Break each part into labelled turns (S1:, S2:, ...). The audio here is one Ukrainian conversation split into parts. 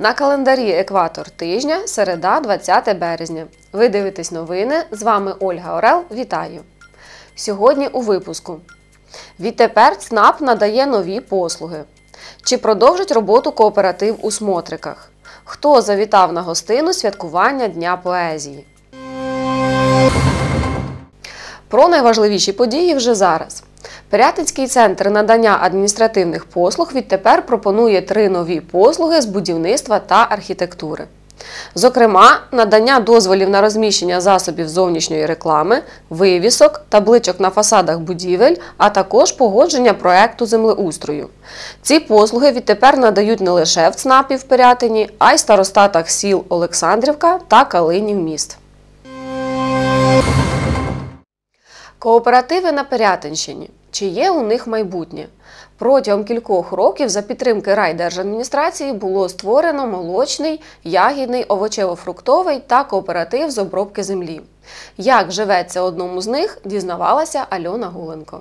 S1: На календарі екватор тижня, середа, 20 березня. Ви дивитесь новини. З вами Ольга Орел. Вітаю. Сьогодні у випуску. Відтепер ЦНАП надає нові послуги. Чи продовжить роботу кооператив у Смотриках? Хто завітав на гостину святкування Дня поезії? Про найважливіші події вже зараз. Пирятинський центр надання адміністративних послуг відтепер пропонує три нові послуги з будівництва та архітектури. Зокрема, надання дозволів на розміщення засобів зовнішньої реклами, вивісок, табличок на фасадах будівель, а також погодження проекту землеустрою. Ці послуги відтепер надають не лише в ЦНАПі в Пирятині, а й старостатах сіл Олександрівка та Калинів міст. Кооперативи на Пирятинщині. Чи є у них майбутнє? Протягом кількох років за підтримки райдержадміністрації було створено молочний, ягідний, овочево-фруктовий та кооператив з обробки землі. Як живеться одному з них, дізнавалася Альона Гуленко.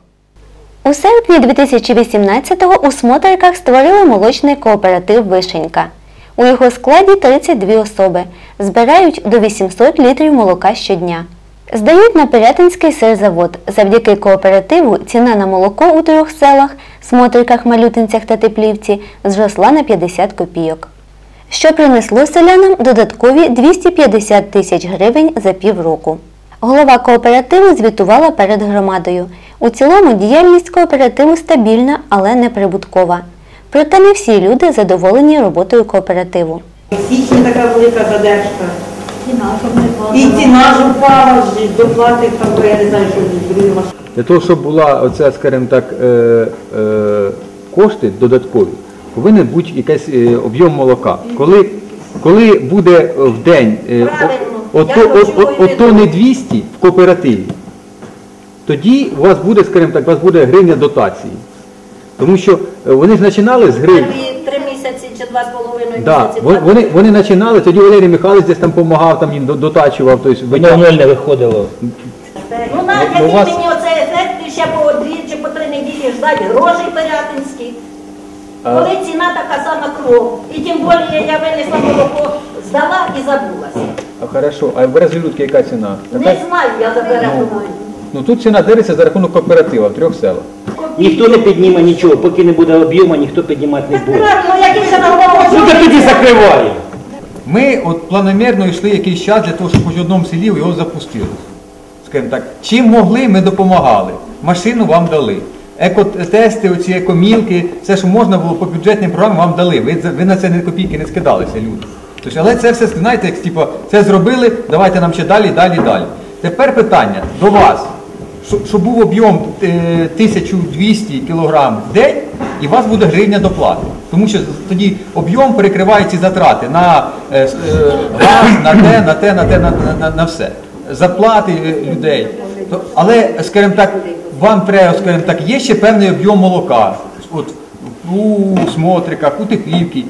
S2: У серпні 2018-го у Смотриках створили молочний кооператив Вишенька. У його складі 32 особи. Збирають до 800 літрів молока щодня. Здають на Пирятинський сирзавод. Завдяки кооперативу ціна на молоко у трьох селах Смотриках, Малютинцях та Теплівці зросла на 50 копійок. Що принесло селянам додаткові 250 тисяч гривень за півроку. Голова кооперативу звітувала перед громадою. У цілому діяльність кооперативу стабільна, але не прибуткова. Проте не всі люди задоволені роботою кооперативу.
S3: Січні така велика задержка. І ціна ж впала, доплати там, я не знаю, що машини.
S4: Для того, щоб була оця, скажімо так, е, е, кошти додаткові, повинен бути якийсь е, об'єм молока. Коли, коли буде в день е,
S3: Правильно.
S4: ото-
S3: Я
S4: о- о- тонни 200 в кооперативі, тоді у вас буде, скажімо так, у вас буде гривня дотації. Тому що е, вони ж починали з
S3: три місяці чи два з половиною
S4: Да,
S3: місяці.
S4: вони, вони починали, тоді Валерій Михайлович десь там допомагав, там їм дотачував, тобто
S5: Воно ноль не виходило.
S3: Ну, на,
S4: Ну,
S3: який
S4: вас-
S3: мені оцей ефект ще по дві чи по три неділі ждать грошей порятинських. Коли ціна така сама кров. І тим більше я винесла молоко, здала і забулася.
S4: А хорошо, а в Березолюдки яка ціна?
S3: Не знаю я за переконаю.
S4: Ну тут ціна дериться за рахунок кооператива в трьох селах.
S5: Ніхто не підніме нічого, поки не буде об'єму, ніхто піднімати не буде.
S3: Голову.
S5: Ну так тоді закриваємо.
S4: Ми от планомірно йшли якийсь час для того, щоб хоч в одному селі його запустили. Скажімо так, чим могли, ми допомагали. Машину вам дали. Екотести, оці екомілки, все, що можна було по бюджетним програмам, вам дали. Ви, ви на це не копійки не скидалися, люди. Тобто, але це все, знаєте, як типу, це зробили, давайте нам ще далі, далі, далі. Тепер питання до вас. Щоб, був об'єм е, 1200 кг в день, і у вас буде гривня доплати. Тому що тоді об'єм перекриває ці затрати на е, е, газ, на те, на те, на те, на, на, на, все. Зарплати е, людей. Але, скажімо так, вам треба, скажімо так, є ще певний об'єм молока. От у Смотриках, у Теплівці.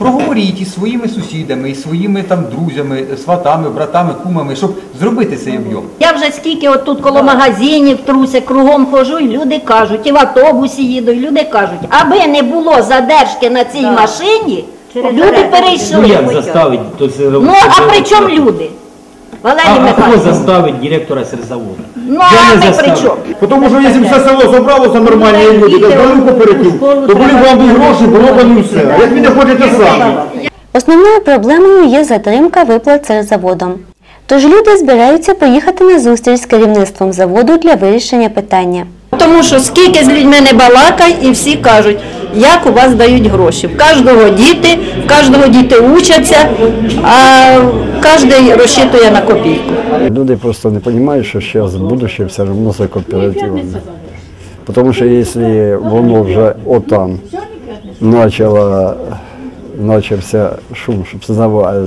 S4: Проговоріть із своїми сусідами, із своїми там друзями, сватами, братами, кумами, щоб зробити цей об'єм.
S6: Я вже скільки от тут коло магазинів труся, кругом хожу, і люди кажуть, і в автобусі їду, і люди кажуть, аби не було задержки на цій машині, люди
S5: Ну
S6: перейшли.
S5: як заставить то це робити?
S6: Ну а при чому люди? Валерій
S5: А, а хто
S6: Михайлович.
S5: заставить директора сирзаводу?
S6: Ну
S5: Я
S6: а
S5: не
S6: ми при чому?
S7: Потому що якщо все село зібралося нормальні люди, то здали кооператив, то були б вам і гроші, було б і все. Як ви не хочете самі.
S2: Основною проблемою є затримка виплат сельзаводом. Тож люди збираються поїхати на зустріч з керівництвом заводу для вирішення питання.
S6: Тому що скільки з людьми не балакай, і всі кажуть, як у вас дають гроші. В кожного діти, в кожного діти учаться, а кожен розчитує на копійку.
S8: Люди просто не розуміють, що зараз будущее все одно за кооперативами. Тому що якщо воно вже отам почало, почався шум, щоб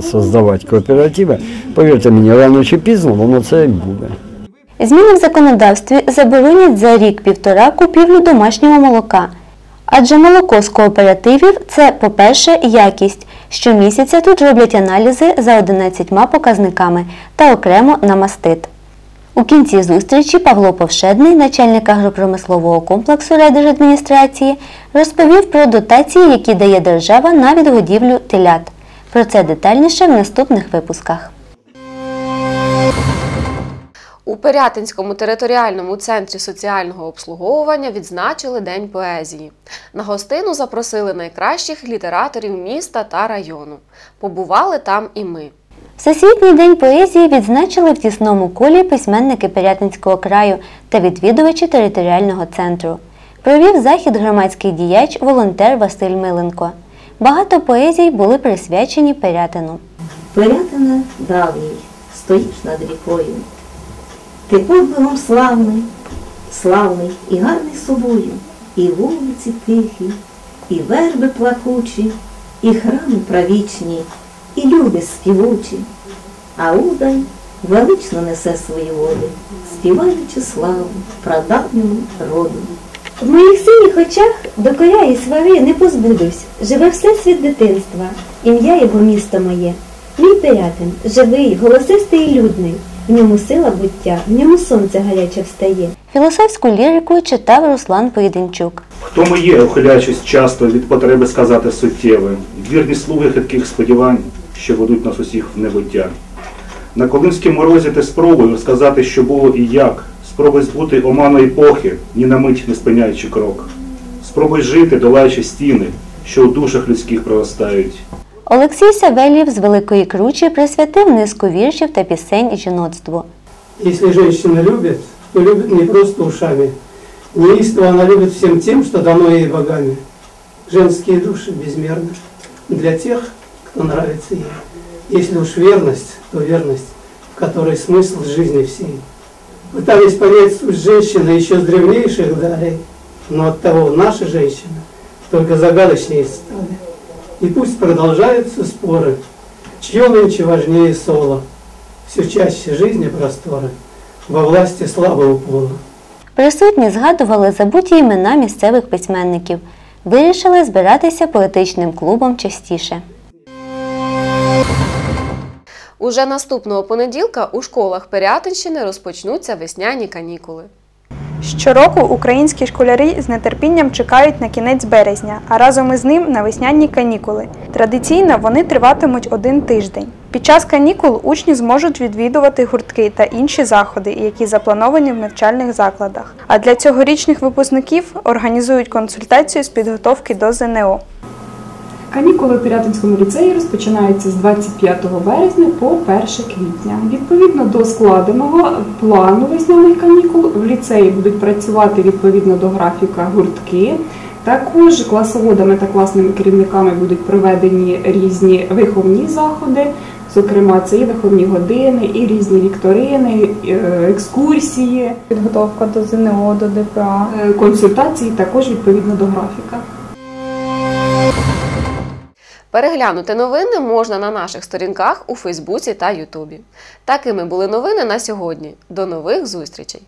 S8: создавати, кооперативи, повірте мені, рано чи пізно воно це і буде.
S2: Зміни в законодавстві заборонять за рік-півтора купівлю домашнього молока. Адже молоко з кооперативів це, по-перше, якість. Щомісяця тут роблять аналізи за 11 показниками та окремо на мастит. У кінці зустрічі Павло Повшедний, начальник агропромислового комплексу райдержадміністрації, розповів про дотації, які дає держава на відгодівлю телят. Про це детальніше в наступних випусках.
S1: У Пирятинському територіальному центрі соціального обслуговування відзначили День поезії. На гостину запросили найкращих літераторів міста та району. Побували там і ми.
S2: Всесвітній день поезії відзначили в тісному колі письменники Пирятинського краю та відвідувачі територіального центру. Провів захід громадський діяч, волонтер Василь Миленко. Багато поезій були присвячені Пирятину.
S3: Пирятина давній, стоїш над рікою. Ти подвигом славний, славний і гарний собою, і вулиці тихі, і верби плакучі, і храми правічні, і люди співучі. А удай велично несе свої води, співаючи славу прадавньому роду.
S2: В моїх синіх очах докоряє свари не позбудусь. Живе всесвіт дитинства, ім'я його місто моє. Мій Пирятин, живий, голосистий і людний. В ньому сила буття, в ньому сонце гаряче встає. Філософську лірику читав Руслан Поєдинчук.
S9: Хто ми є, ухиляючись часто від потреби сказати суттєве, вірні слуги хитких сподівань, що ведуть нас усіх в небуття. На Колимському морозі ти спробуй розказати, що було і як, спробуй збути оману епохи, ні на мить не спиняючи крок. Спробуй жити, долаючи стіни, що у душах людських проростають.
S2: Олексій Савельєв з Великої Кручі присвятив низку віршів та пісень жіноцтву.
S10: Если женщина любит, то любит не просто ушами. Неистово она любит всем тем, что дано ей богами. Женские души безмерны для тех, кто нравится ей. Если уж верность, то верность, в которой смысл жизни всей. Пытались понять суть женщины еще с древнейших далей, но от того наши женщины только загадочнее стали. И пусть продолжаются споры, чье нынче важнее соло, все чаще жизни просторы во власти слабого пола.
S2: Присутні згадували забуті імена місцевих письменників. Вирішили збиратися поетичним клубом частіше.
S1: Уже наступного понеділка у школах Пирятинщини розпочнуться весняні канікули.
S11: Щороку українські школярі з нетерпінням чекають на кінець березня, а разом із ним на весняні канікули. Традиційно вони триватимуть один тиждень. Під час канікул учні зможуть відвідувати гуртки та інші заходи, які заплановані в навчальних закладах. А для цьогорічних випускників організують консультацію з підготовки до ЗНО.
S12: Канікули в Пирятинському ліцеї розпочинаються з 25 березня по 1 квітня. Відповідно до складеного плану весняних канікул в ліцеї будуть працювати відповідно до графіка гуртки. Також класоводами та класними керівниками будуть проведені різні виховні заходи. Зокрема, це і виховні години, і різні вікторини, е, екскурсії,
S11: Підготовка до ЗНО, до ДПА.
S12: е, консультації також відповідно до графіка.
S1: Переглянути новини можна на наших сторінках у Фейсбуці та Ютубі. Такими були новини на сьогодні. До нових зустрічей!